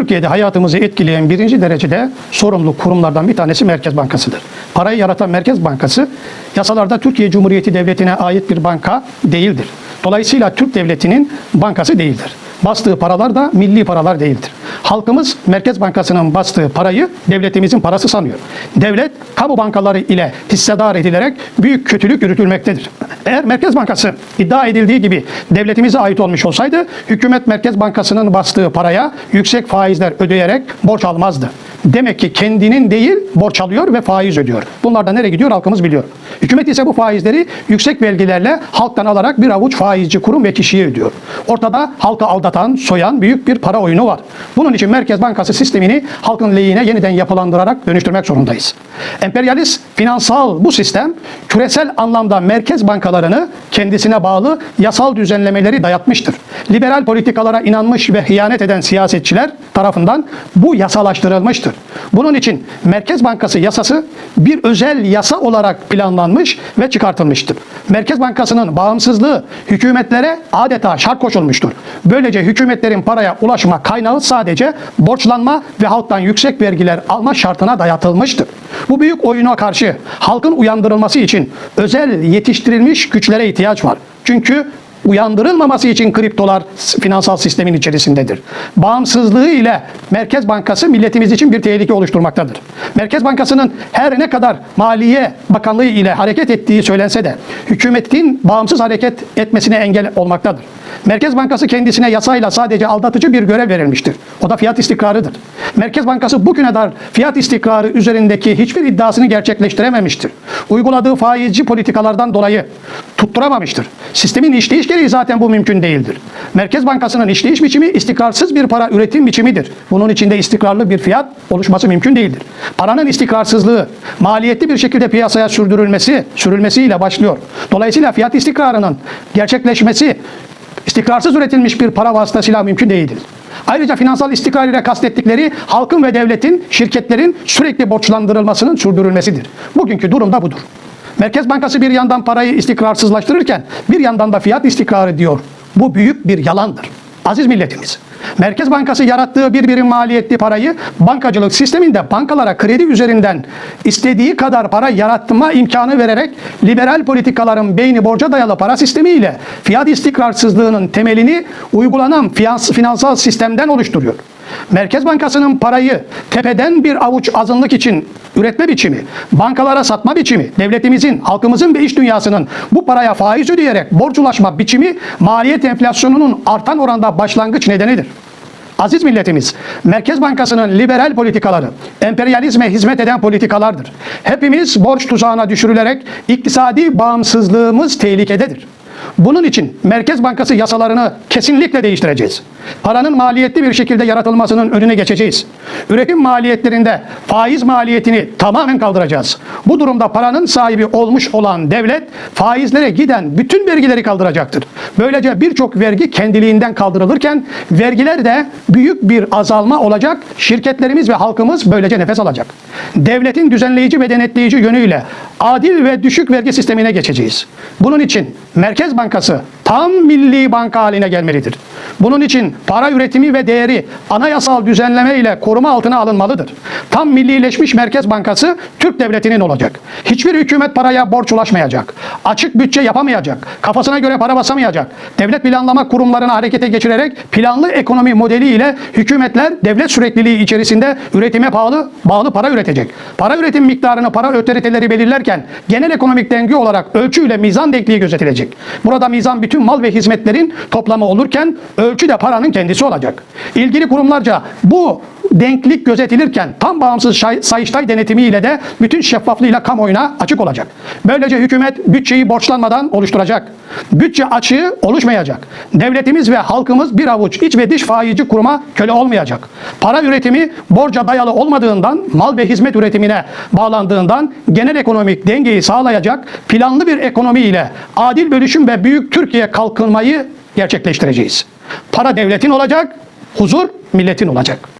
Türkiye'de hayatımızı etkileyen birinci derecede sorumlu kurumlardan bir tanesi Merkez Bankası'dır. Parayı yaratan Merkez Bankası yasalarda Türkiye Cumhuriyeti Devleti'ne ait bir banka değildir. Dolayısıyla Türk Devleti'nin bankası değildir. Bastığı paralar da milli paralar değildir. Halkımız Merkez Bankası'nın bastığı parayı devletimizin parası sanıyor. Devlet kamu bankaları ile hissedar edilerek büyük kötülük yürütülmektedir. Eğer Merkez Bankası iddia edildiği gibi devletimize ait olmuş olsaydı hükümet Merkez Bankası'nın bastığı paraya yüksek faizler ödeyerek borç almazdı. Demek ki kendinin değil borç alıyor ve faiz ödüyor. Bunlar da nereye gidiyor halkımız biliyor. Hükümet ise bu faizleri yüksek vergilerle halktan alarak bir avuç faizci kurum ve kişiye ödüyor. Ortada halka aldatan, soyan büyük bir para oyunu var. Bunun için Merkez Bankası sistemini halkın lehine yeniden yapılandırarak dönüştürmek zorundayız. Emperyalist finansal bu sistem küresel anlamda merkez bankalarını kendisine bağlı yasal düzenlemeleri dayatmıştır. Liberal politikalara inanmış ve hıyanet eden siyasetçiler tarafından bu yasalaştırılmıştır. Bunun için Merkez Bankası yasası bir özel yasa olarak planlanmış ve çıkartılmıştır. Merkez Bankası'nın bağımsızlığı hükümetlere adeta şart koşulmuştur. Böylece hükümetlerin paraya ulaşma kaynağı sadece borçlanma ve halktan yüksek vergiler alma şartına dayatılmıştır. Bu büyük oyuna karşı halkın uyandırılması için özel yetiştirilmiş güçlere ihtiyaç var. Çünkü uyandırılmaması için kriptolar finansal sistemin içerisindedir. Bağımsızlığı ile Merkez Bankası milletimiz için bir tehlike oluşturmaktadır. Merkez Bankası'nın her ne kadar Maliye Bakanlığı ile hareket ettiği söylense de hükümetin bağımsız hareket etmesine engel olmaktadır. Merkez Bankası kendisine yasayla sadece aldatıcı bir görev verilmiştir. O da fiyat istikrarıdır. Merkez Bankası bugüne kadar fiyat istikrarı üzerindeki hiçbir iddiasını gerçekleştirememiştir. Uyguladığı faizci politikalardan dolayı tutturamamıştır. Sistemin işleyiş gereği zaten bu mümkün değildir. Merkez Bankası'nın işleyiş biçimi istikrarsız bir para üretim biçimidir. Bunun içinde istikrarlı bir fiyat oluşması mümkün değildir. Paranın istikrarsızlığı, maliyetli bir şekilde piyasaya sürdürülmesi, sürülmesiyle başlıyor. Dolayısıyla fiyat istikrarının gerçekleşmesi istikrarsız üretilmiş bir para vasıtasıyla mümkün değildir. Ayrıca finansal istikrar ile kastettikleri halkın ve devletin, şirketlerin sürekli borçlandırılmasının sürdürülmesidir. Bugünkü durum da budur. Merkez Bankası bir yandan parayı istikrarsızlaştırırken bir yandan da fiyat istikrarı diyor. Bu büyük bir yalandır. Aziz milletimiz. Merkez Bankası yarattığı bir birim maliyetli parayı bankacılık sisteminde bankalara kredi üzerinden istediği kadar para yaratma imkanı vererek liberal politikaların beyni borca dayalı para sistemi ile fiyat istikrarsızlığının temelini uygulanan finans, finansal sistemden oluşturuyor. Merkez Bankası'nın parayı tepeden bir avuç azınlık için üretme biçimi, bankalara satma biçimi, devletimizin, halkımızın ve iş dünyasının bu paraya faiz ödeyerek borç ulaşma biçimi maliyet enflasyonunun artan oranda başlangıç nedenidir. Aziz milletimiz, Merkez Bankası'nın liberal politikaları, emperyalizme hizmet eden politikalardır. Hepimiz borç tuzağına düşürülerek iktisadi bağımsızlığımız tehlikededir. Bunun için Merkez Bankası yasalarını kesinlikle değiştireceğiz. Paranın maliyetli bir şekilde yaratılmasının önüne geçeceğiz. Üretim maliyetlerinde faiz maliyetini tamamen kaldıracağız. Bu durumda paranın sahibi olmuş olan devlet faizlere giden bütün vergileri kaldıracaktır. Böylece birçok vergi kendiliğinden kaldırılırken vergiler de büyük bir azalma olacak. Şirketlerimiz ve halkımız böylece nefes alacak. Devletin düzenleyici ve denetleyici yönüyle adil ve düşük vergi sistemine geçeceğiz. Bunun için Merkez Bankası tam milli banka haline gelmelidir. Bunun için para üretimi ve değeri anayasal düzenleme ile koruma altına alınmalıdır. Tam millileşmiş Merkez Bankası Türk Devleti'nin olacak. Hiçbir hükümet paraya borç ulaşmayacak. Açık bütçe yapamayacak. Kafasına göre para basamayacak. Devlet planlama kurumlarını harekete geçirerek planlı ekonomi modeli ile hükümetler devlet sürekliliği içerisinde üretime bağlı, bağlı para üretecek. Para üretim miktarını para otoriteleri belirlerken genel ekonomik denge olarak ölçüyle mizan denkliği gözetilecek. Burada mizan bütün mal ve hizmetlerin toplamı olurken ölçü de paranın kendisi olacak. İlgili kurumlarca bu denklik gözetilirken tam bağımsız sayıştay denetimiyle de bütün şeffaflığıyla kamuoyuna açık olacak. Böylece hükümet bütçeyi borçlanmadan oluşturacak. Bütçe açığı oluşmayacak. Devletimiz ve halkımız bir avuç iç ve dış faizci kuruma köle olmayacak. Para üretimi borca dayalı olmadığından, mal ve hizmet üretimine bağlandığından genel ekonomik dengeyi sağlayacak planlı bir ekonomi ile adil bölüşüm ve büyük Türkiye kalkınmayı gerçekleştireceğiz. Para devletin olacak, huzur milletin olacak.